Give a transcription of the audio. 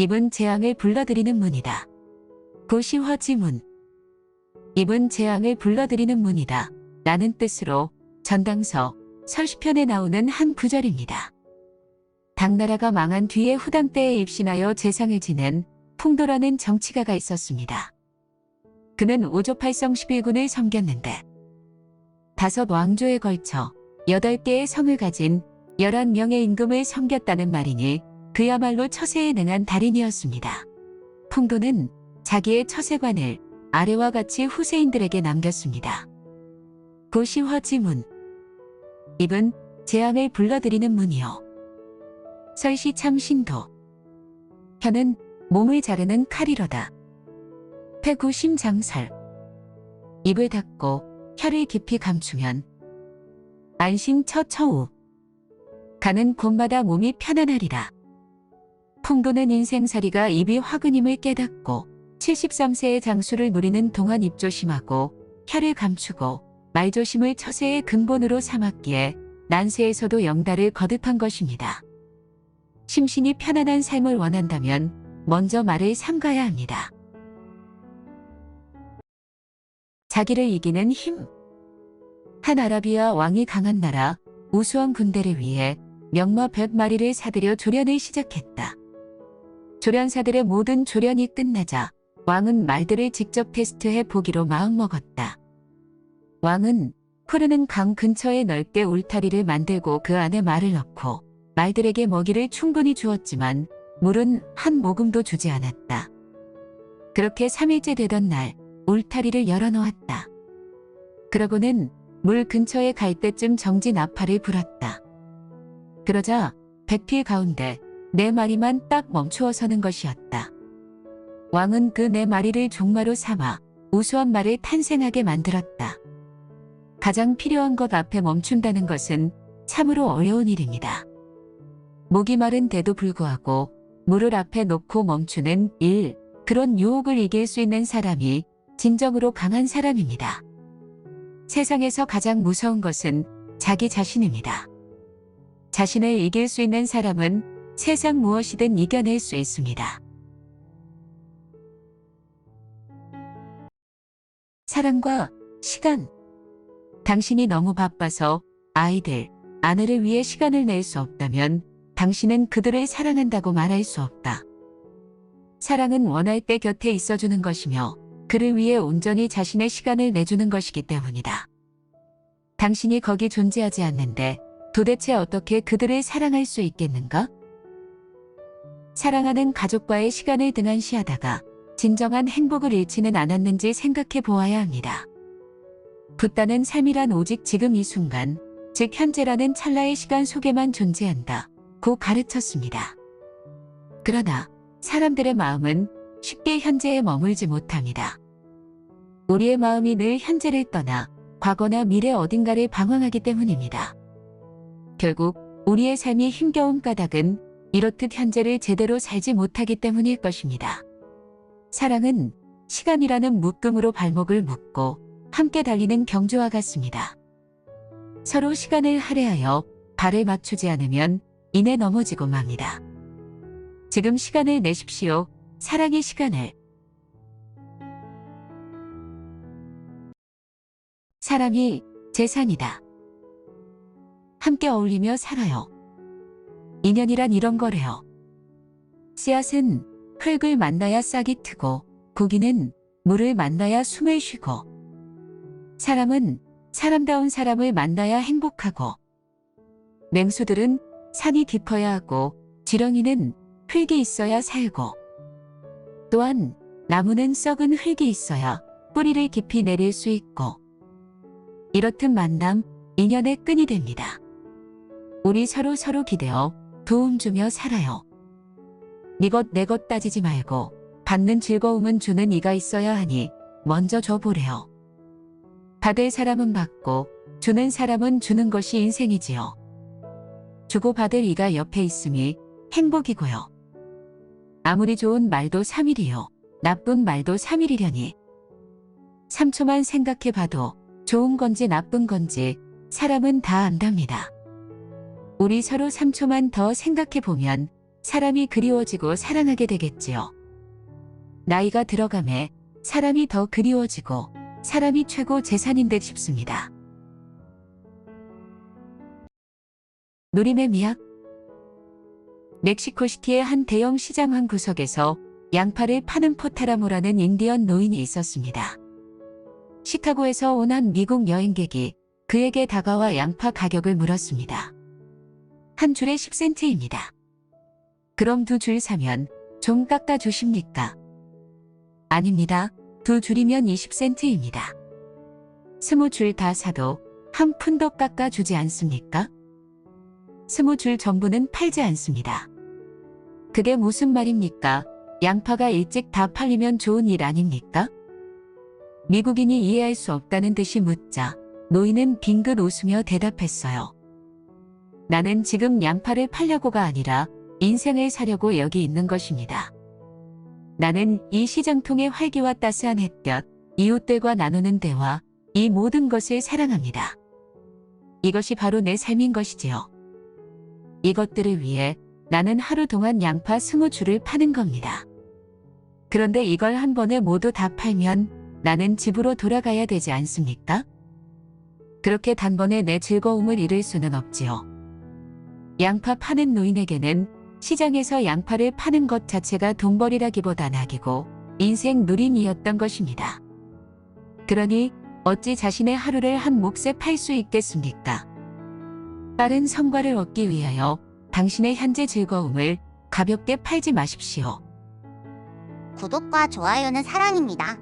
입은 재앙을 불러들이는 문이다. 고시화지문 입은 재앙을 불러들이는 문이다. 라는 뜻으로 전당서 설시편에 나오는 한 구절입니다. 당나라가 망한 뒤에 후당 때에 입신하여 재상을 지낸 풍도라는 정치가가 있었습니다. 그는 오조팔성 11군을 섬겼는데 다섯 왕조에 걸쳐 여덟 개의 성을 가진 11명의 임금을 섬겼다는 말이니 그야말로 처세에 능한 달인이었습니다. 풍도는 자기의 처세관을 아래와 같이 후세인들에게 남겼습니다. 고시화지문 입은 재앙을 불러들이는 문이요. 설시 참신도 혀는 몸을 자르는 칼이로다. 폐구심장설 입을 닫고 혀를 깊이 감추면 안심처처우 가는 곳마다 몸이 편안하리라. 풍도는 인생살이가 입이 화근임을 깨닫고 73세의 장수를 누리는 동안 입조심하고 혀를 감추고 말조심을 처세의 근본으로 삼았기에 난세에서도 영달을 거듭한 것입니다. 심신이 편안한 삶을 원한다면 먼저 말을 삼가야 합니다. 자기를 이기는 힘. 한 아라비아 왕이 강한 나라 우수한 군대를 위해 명마 100마리를 사들여 조련을 시작했다. 조련사들의 모든 조련이 끝나자 왕은 말들을 직접 테스트해 보기로 마음먹었다. 왕은 흐르는 강 근처에 넓게 울타리를 만들고 그 안에 말을 넣고 말들에게 먹이를 충분히 주었지만 물은 한 모금도 주지 않았다. 그렇게 3일째 되던 날 울타리를 열어놓았다. 그러고는 물 근처에 갈 때쯤 정지 나팔을 불었다. 그러자 백필 가운데 네 마리만 딱 멈추어 서는 것이었다. 왕은 그 네 마리를 종마로 삼아 우수한 말을 탄생하게 만들었다. 가장 필요한 것 앞에 멈춘다는 것은 참으로 어려운 일입니다. 목이 마른데도 불구하고 물을 앞에 놓고 멈추는 일, 그런 유혹을 이길 수 있는 사람이 진정으로 강한 사람입니다. 세상에서 가장 무서운 것은 자기 자신입니다. 자신을 이길 수 있는 사람은 세상 무엇이든 이겨낼 수 있습니다. 사랑과 시간. 당신이 너무 바빠서 아이들, 아내를 위해 시간을 낼 수 없다면 당신은 그들을 사랑한다고 말할 수 없다. 사랑은 원할 때 곁에 있어주는 것이며 그를 위해 온전히 자신의 시간을 내주는 것이기 때문이다. 당신이 거기 존재하지 않는데 도대체 어떻게 그들을 사랑할 수 있겠는가? 사랑하는 가족과의 시간을 등한시하다가 진정한 행복을 잃지는 않았는지 생각해 보아야 합니다. 붓다는 삶이란 오직 지금 이 순간, 즉 현재라는 찰나의 시간 속에만 존재한다. 고 가르쳤습니다. 그러나 사람들의 마음은 쉽게 현재에 머물지 못합니다. 우리의 마음이 늘 현재를 떠나 과거나 미래 어딘가를 방황하기 때문입니다. 결국 우리의 삶이 힘겨운 까닭은 이렇듯 현재를 제대로 살지 못하기 때문일 것입니다. 사랑은 시간이라는 묶음으로 발목을 묶고 함께 달리는 경주와 같습니다. 서로 시간을 할애하여 발을 맞추지 않으면 이내 넘어지고 맙니다. 지금 시간을 내십시오. 사랑의 시간을. 사람이 재산이다. 함께 어울리며 살아요. 인연이란 이런 거래요. 씨앗은 흙을 만나야 싹이 트고 고기는 물을 만나야 숨을 쉬고 사람은 사람다운 사람을 만나야 행복하고 맹수들은 산이 깊어야 하고 지렁이는 흙이 있어야 살고 또한 나무는 썩은 흙이 있어야 뿌리를 깊이 내릴 수 있고 이렇듯 만남 인연의 끈이 됩니다. 우리 서로 서로 기대어 도움 주며 살아요. 니것 내것 따지지 말고 받는 즐거움은 주는 이가 있어야 하니 먼저 줘보래요. 받을 사람은 받고 주는 사람은 주는 것이 인생이지요. 주고받을 이가 옆에 있음이 행복이고요. 아무리 좋은 말도 3일이요. 나쁜 말도 3일이려니. 3초만 생각해봐도 좋은 건지 나쁜 건지 사람은 다 안답니다. 우리 서로 3초만 더 생각해보면 사람이 그리워지고 사랑하게 되겠지요. 나이가 들어감에 사람이 더 그리워지고 사람이 최고 재산인 듯 싶습니다. 누림의 미학 멕시코시티의 한 대형 시장 한 구석에서 양파를 파는 포타라모라는 인디언 노인이 있었습니다. 시카고에서 온 한 미국 여행객이 그에게 다가와 양파 가격을 물었습니다. 한 줄에 10센트입니다. 그럼 두 줄 사면 좀 깎아 주십니까? 아닙니다. 두 줄이면 20센트입니다. 스무 줄 다 사도 한 푼도 깎아 주지 않습니까? 스무 줄 전부는 팔지 않습니다. 그게 무슨 말입니까? 양파가 일찍 다 팔리면 좋은 일 아닙니까? 미국인이 이해할 수 없다는 듯이 묻자 노인은 빙긋 웃으며 대답했어요. 나는 지금 양파를 팔려고가 아니라 인생을 사려고 여기 있는 것입니다. 나는 이 시장통의 활기와 따스한 햇볕, 이웃들과 나누는 대화, 이 모든 것을 사랑합니다. 이것이 바로 내 삶인 것이지요. 이것들을 위해 나는 하루 동안 양파 스무 줄을 파는 겁니다. 그런데 이걸 한 번에 모두 다 팔면 나는 집으로 돌아가야 되지 않습니까? 그렇게 단번에 내 즐거움을 잃을 수는 없지요. 양파 파는 노인에게는 시장에서 양파를 파는 것 자체가 돈벌이라기보다 낙이고 인생 누림이었던 것입니다. 그러니 어찌 자신의 하루를 한 몫에 팔 수 있겠습니까? 빠른 성과를 얻기 위하여 당신의 현재 즐거움을 가볍게 팔지 마십시오. 구독과 좋아요는 사랑입니다.